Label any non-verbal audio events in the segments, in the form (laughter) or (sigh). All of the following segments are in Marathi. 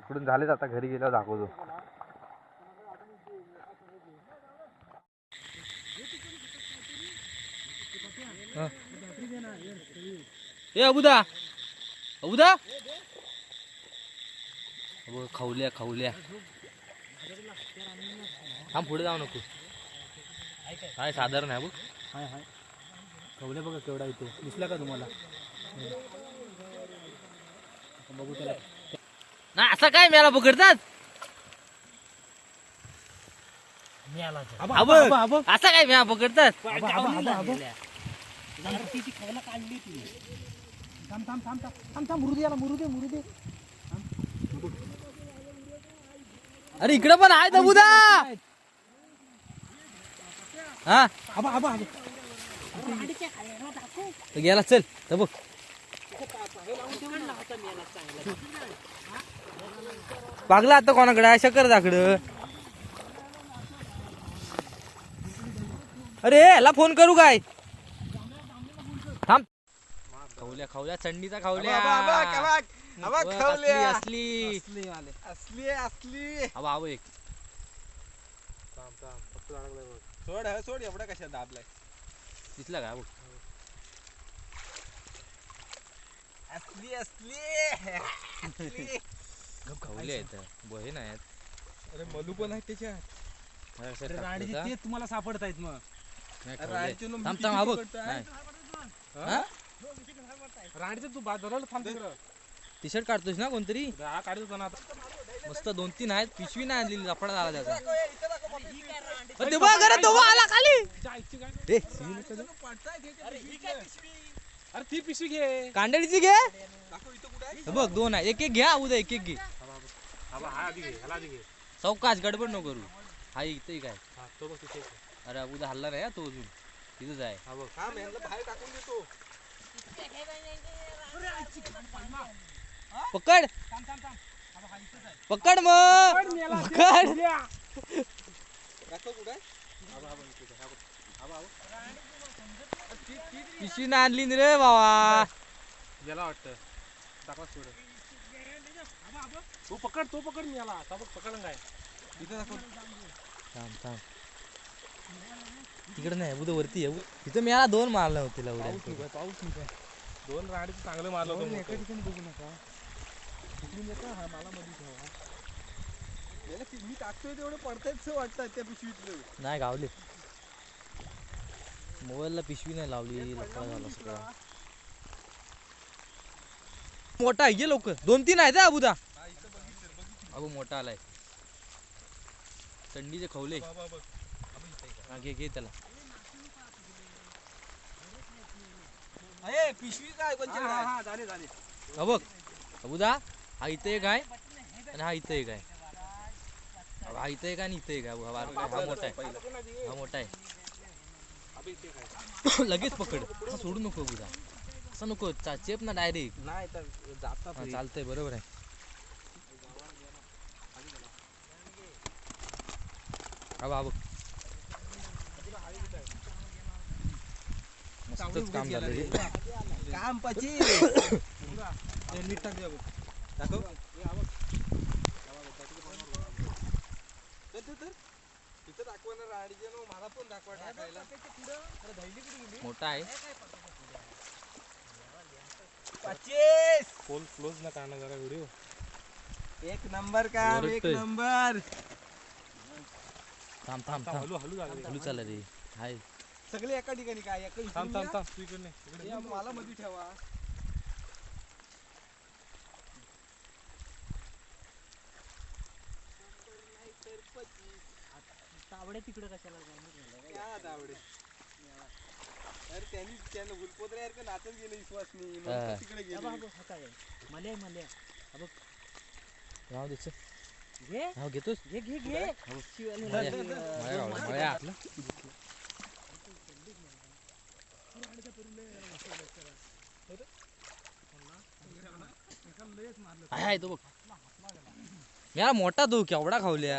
पकडून झालेच आता घरी गेल्यावर दाखवतो. ए अबुदा. अबुदा? अबो खाऊल्या खाऊल्या. थांब पुढे जाऊ नको. काय साधारण आहे बघ हाय हाय. कवल्या बघा केवढा येतो दिसला का तुम्हाला? बघू त्याला. असं काय मेला पकडतात हा. असं काय मेला पकडतात आबा, आबा, आबा, आबा. तिची खायला काढली तिने थांब थांब थांब थांब. थांब थांब मुरुदे याला मुरुदे मुरुदे. अरे इकडं पण आहे अबुदा हा? आबा आबा आबा. तर गेला चल तर बघ पागला आता कोणाकडे? आहे शकर दाकडं. अरे ह्याला फोन करू काय? थांब. खाऊल्या खाऊल्या थंडीचा खाऊल्या. असली असली. असले हवा हवं एक. सोड ह, सोड एवढा कशा दाबलाय. दिसला का बघ असली असली. खाऊल्या आहेत बहे नाही आहेत. अरे मलू पण आहे त्याच्यात. हा, असं अरे टाकलं राणी तुम्हाला सापडत आहेत मग. नाही, आहेत. राणीचे थांब थांब हा बघ? नाही. हा? राणीचं तू बाजाराला थांब तिकडं. टी शर्ट काढतोस ना कोणतरी? हा काढत होता ना आता. मस्त दोन तीन आहेत. पिशवी नाही आणलेली लफडा झाला त्याचा. अरे ते बघ, अरे तो बघ, आला खाली. ए, अरे ती पिशवी घे. कांडळीची घे. हे बघ दोन आहे. एक एक घ्या उद्या एक एक घे. हा आधी घे ह्याला आधी घे. चौकाश गडबड नको करू. हा इथं काय हा तो बघ तिथे अरे उद्या हल्ला नाही हा तो अजून. तिथंच आहे. हा बघ. हा मेहनत बाहेर टाकून देतो. पकड. थांब थांब थांब आबा हा इथेच आहे पकड मग पकड दाखव कुठे पिशवी आणली ना रे बाबा. गेला वाटतं. टाकला सोड. तो पकड तो पकड मी याला. आता बघ पकड काय. इथं दाखव. थांब थांब. तिकडे नाही उद्या वरती आहे. तिथं मी याला दोन मारला होते उड्या पाऊस निघाय दोन राडीचं चांगलं मारलं होतं मोठं. ठिकाणी बघू नका. हा मला मध्ये ठेवा. याला कि- मी टाकतोय तेवढं पडतायच वाटतात त्या पिशवीतलं. नाही गावले. मोबाईलला पिशवी नाही लावली लफडा झाला सगळा. मोठा आहे, ये लवकर. दोन तीन आहेत अबुदा. अबू मोठा आलाय. थंडीचे खवले. हा घे घे त्याला. पिशवी काय हा, बघ. अबुदा हा इथं एक आहे आणि हा इथं एक आहे. हा इथं एक आहे आणि इथं एक आहे, हा मोठा आहे. हा मोठा आहे. (laughs) लगेच पकड. हा सोडू नको अबुदा असं नको चा- चेप ना डायरेक्ट नाही तर जातात हा चालतंय बरोबर आहे. हा बा बघ. मस्तच काम झालं (coughs) काम पाची. (coughs) (coughs) दाखव तर, तर, तर. तिथं दाखवा ना राडीचे नो मला पण दाखवा टाकायला. मोठा आहे. पच्चीस! फोन क्लोज ना जरा व्हिडिओ एक नंबर काम एक ओरडतोय. नंबर. थांब थांब थांब. हलू हलू झालं चालू चालला रे. हाय. सगळे एका ठिकाणी काय? एका थांब थांब. थांब तू इकडे नाही, इकडे या, मला मध्ये ठेवा. तावडे तिकडे कशाला या दावडे अरे त्यांनी त्यांना गुलपोत्रे यार नाचत गेले विश्वासनी हा. तिकडे गेले. मले मले. राहू दे चल. घे. हा घेतोस? घे घे घे. आहे तो बघ. मोठा तू केवढा खावल्या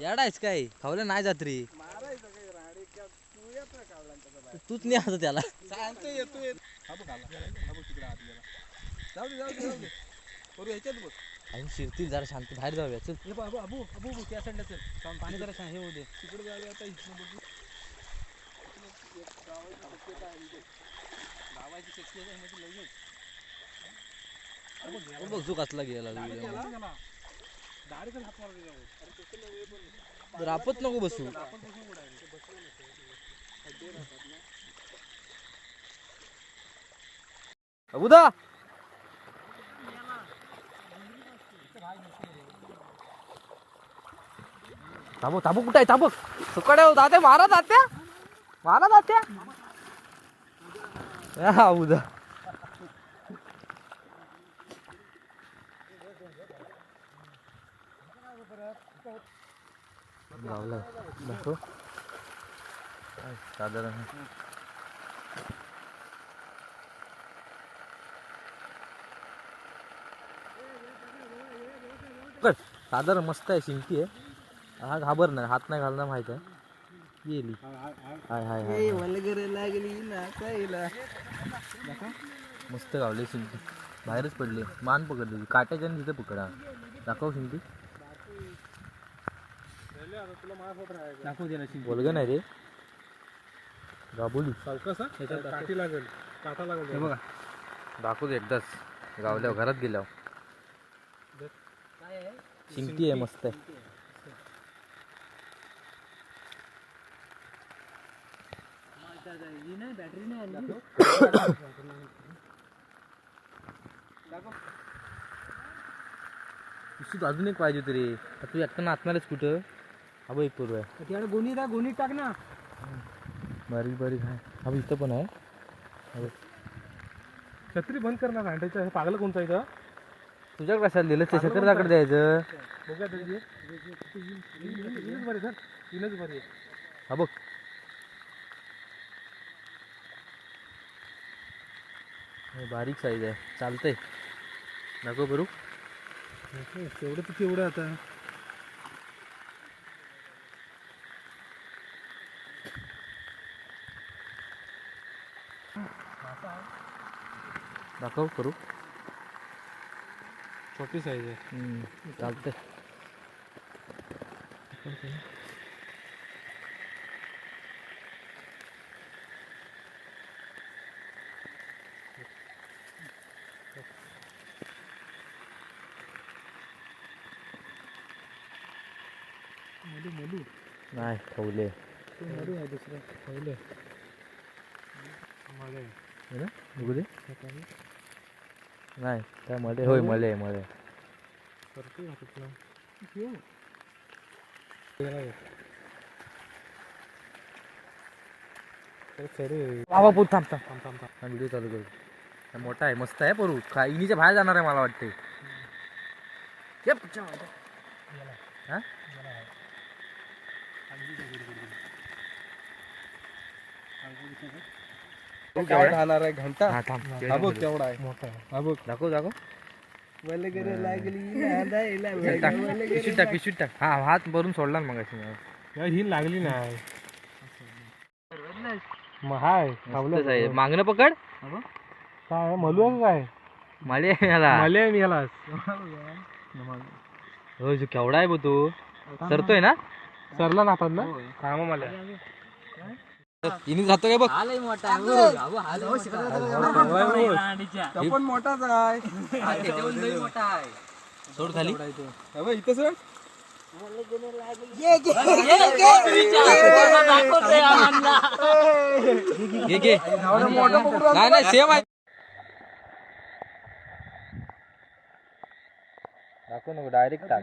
याडायच काय? खावल्या नाही जात रे. मारायचं काही राडे का तू येत ना कावळांच्या बाहेर तूच नाही आता त्याला. सांगतो येतो येत हा बघ आला हा बघ तिकडे आत गेला. जाऊ दे जाऊ दे जाऊ दे. करू ह्याच्यात बघ आणि शिरतील जरा शांत. बाहेर जाऊया चल हे बघ, अबू अबू अबू अबू त्या साईडला चल. पाणी जरा हे होऊ दे. तिकडे आता इथनं बघू. गावाची शक्ती आहे म्हणजे लगेच. बघ कसला गेला डायरेक्ट हात मारले जाऊ तर आपत नको बसू. उदा. ताबो ताबो कुठं आहे? ताबो सुकडे दाते मारा दात्या मारा दात्या उदा. दाखव काय साधारण साधारण मस्त आहे शिंकी आहे. हा घाबर नाही हात नाही घालणं माहीत आहे. गेली हाय हाय हाय मस्त गावले शिंकी. बाहेरच पडले. मान पकडली. काट्याच्या तिथे पकडा. दाखव शिंकी. दाखवू दे. बोलग नाही रे. गाबोली सावकाश हा? काठी लागेल. काटा लागेल हे बघा. दाखवू दे एकदाच. गावल्यावर घरात गेल्यावर. शिंकी आहे? मस्त आहे. बॅटरी नाही आणली तू अजून एक पाहिजे तरी तू एकट्यानं आतणारच कुठं? बघ एक करू आहे त्याकडे गोणी दा गोणी टाक ना. बारीक बारीक आहे. हा बघ इथं पण आहे. छत्री बंद कर ना हे पागलं कोणता इथं? तुझ्या कशाला दिलं? ते शकरदाकडे द्यायचं. बघूया त्याची तीनच बरे सर. तीनच बरे हा बघ. बारीक साईज आहे. चालतंय. नको बरू तेवढं तर तेवढं आता. दाखव करू. छोटी साईज आहे. मधू नाही ठेवले. दुसरं. दे नाही काय मले होय मले मले करते बाबा पूर थांब थांब. थांब थांब थांब. हा व्हिडिओ चालू करू. हा मोठा आहे मस्त आहे परू. का इनीच्या बाहेर जाणार आहे मला वाटते ये पुढच्या मागे. हा? काय राहणार आहे घंटा? हा थांब. हा बघ केवढा आहे. मोठा आहे. हा बघ. दाखव दाखव. वगैरे चल, (laughs) टाक. पिशवीत टाक पिशवीत टाक. हा हात भरून सोडला ना मग ही लागली नाही. मग हाय मागणं पकड. काय मलू आहे काय? मले याला मले आहे मी याला (laughs) हो जो केवढा आहे बो तू. सरतोय ना? सरला ना आपण ना? मग मला. इनी जातो काय बघ. पण मोठाच आहे. सोड खाली. इथं. घे नाही नाही सेम आहे. दाखव नको डायरेक्ट टाक.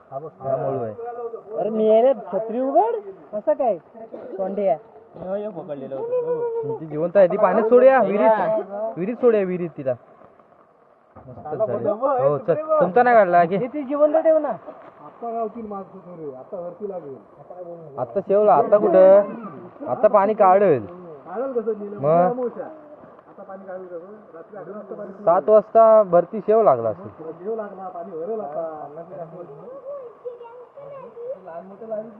आहे अरे मी छत्री उघड कसं काय? सोंडे ती जिवंत आहे ती पाण्यात सोडूया विहिरीत. विहिरीत सोडूया विहिरीत तिला. हो चल. तुमचा नाही काढला की ते जिवंत ठेव ना. आता गावतील माणसं आता वरती लागेल. आता शेवला आता कुठं? आता पाणी काढेल. मग? सात वाजता भरती शेव लागला असेल देव लागला पाणी भरेल आता लहान मोठं लागेल